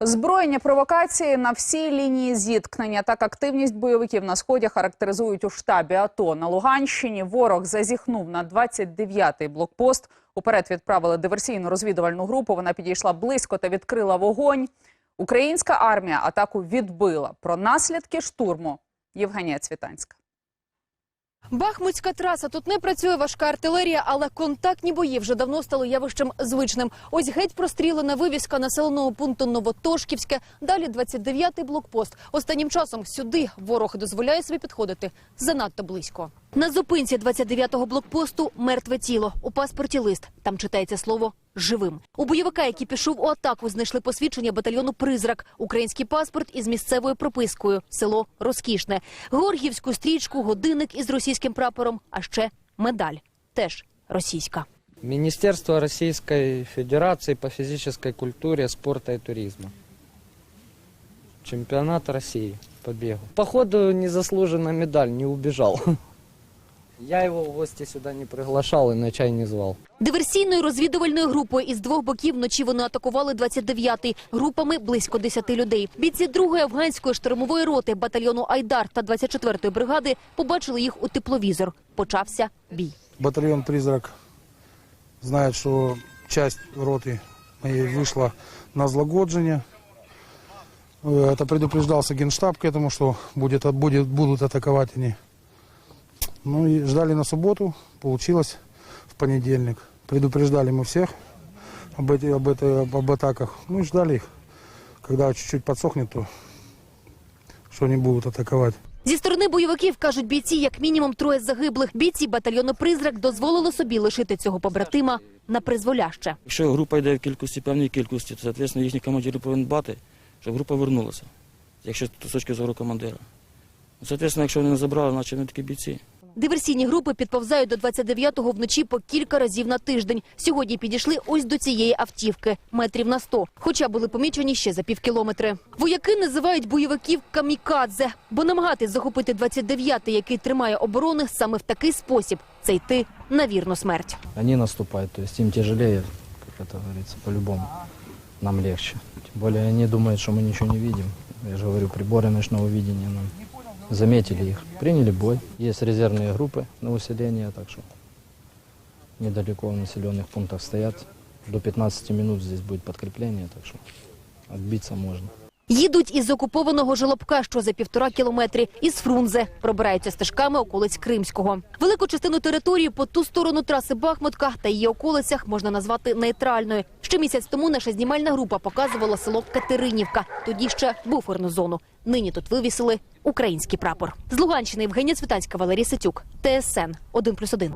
Збройні провокації на всій лінії зіткнення. Так активність бойовиків на сході характеризують у штабі АТО. На Луганщині ворог зазіхнув на 29-й блокпост. Уперед відправили диверсійну розвідувальну групу. Вона підійшла близько та відкрила вогонь. Українська армія атаку відбила. Про наслідки штурму Євгенія Цвітанська. Бахмутська траса. Тут не працює важка артилерія, але контактні бої вже давно стали явищем звичним. Ось геть прострілена вивіска населеного пункту Новотошківське. Далі 29-й блокпост. Останнім часом сюди ворог дозволяє собі підходити занадто близько. На зупинці 29-го блокпосту мертве тіло. У паспорті лист. Там читається слово живим. У бойовика, який пішов у атаку, знайшли посвідчення батальйону Призрак, український паспорт із місцевою пропискою, село Розкішне, Георгіївську стрічку, годинник із російським прапором, а ще медаль, теж російська. Министерство Российской Федерации по физической культуре, спорта и туризма. Чемпионат России по бегу. Походу, незаслуженно медаль, не убежал. Я его в гости сюда не приглашал и на чай не звал. Диверсійною розвідувальною групою із двох боків вночі вони атакували 29-й. Групами близько 10 людей. Бійці 2-ї афганської штурмової роти батальйону Айдар та 24-ї бригади побачили їх у тепловізор. Почався бій. Батальон «Призрак» знает, что часть роты моей вышла на злагоджение. Э, Это предупреждался генштаб к этому, что будет, будет, будут атаковать они. Ну и ждали на субботу, получилось в понедельник. Предупреждали мы всех об, эти, об, этой, об атаках. Ну и ждали их. Когда чуть-чуть подсохнет, то что они будут атаковать. Зі сторони бойовиків кажуть бійці, як мінімум троє загиблих. Бійці батальйону Призрак дозволили собі лишити цього побратима на призволяще. Якщо група йде в кількості, певній кількості, то, соответственно, їхні командири повинні дбати, щоб група вернулася, якщо з точки зору командира. Ну, Соответственно, якщо вони не забрали, значить вони такі бійці. Диверсійні групи підповзають до 29-го вночі по кілька разів на тиждень. Сьогодні підійшли ось до цієї автівки, метрів на 100, хоча були помічені ще за півкілометри. Вояки називають бойовиків камікадзе, бо намагатись захопити 29-й, який тримає оборони, саме в такий спосіб – це йти на вірну смерть. Они наступают, то есть им тяжелее, как это говорится, по-любому. Нам легче. Тем более они думают, что мы ничего не видим. Я же говорю, приборы ночного видения нам заметили их. Приняли бой. Есть резервные группы на усиление, так что недалеко в населенных пунктах стоят. До 15 минут здесь будет подкрепление, так что отбиться можно. Їдуть із окупованого Жолобка, що за півтора кілометри, із Фрунзе. Пробираються стежками околиць Кримського. Велику частину території по ту сторону траси Бахмутка та її околицях можна назвати нейтральною. Ще місяць тому наша знімальна група показувала село Катеринівка. Тоді ще буферну зону. Нині тут вивісили український прапор. З Луганщини Євгенія Цвітанська, Валерій Сетюк, ТСН 1+,1.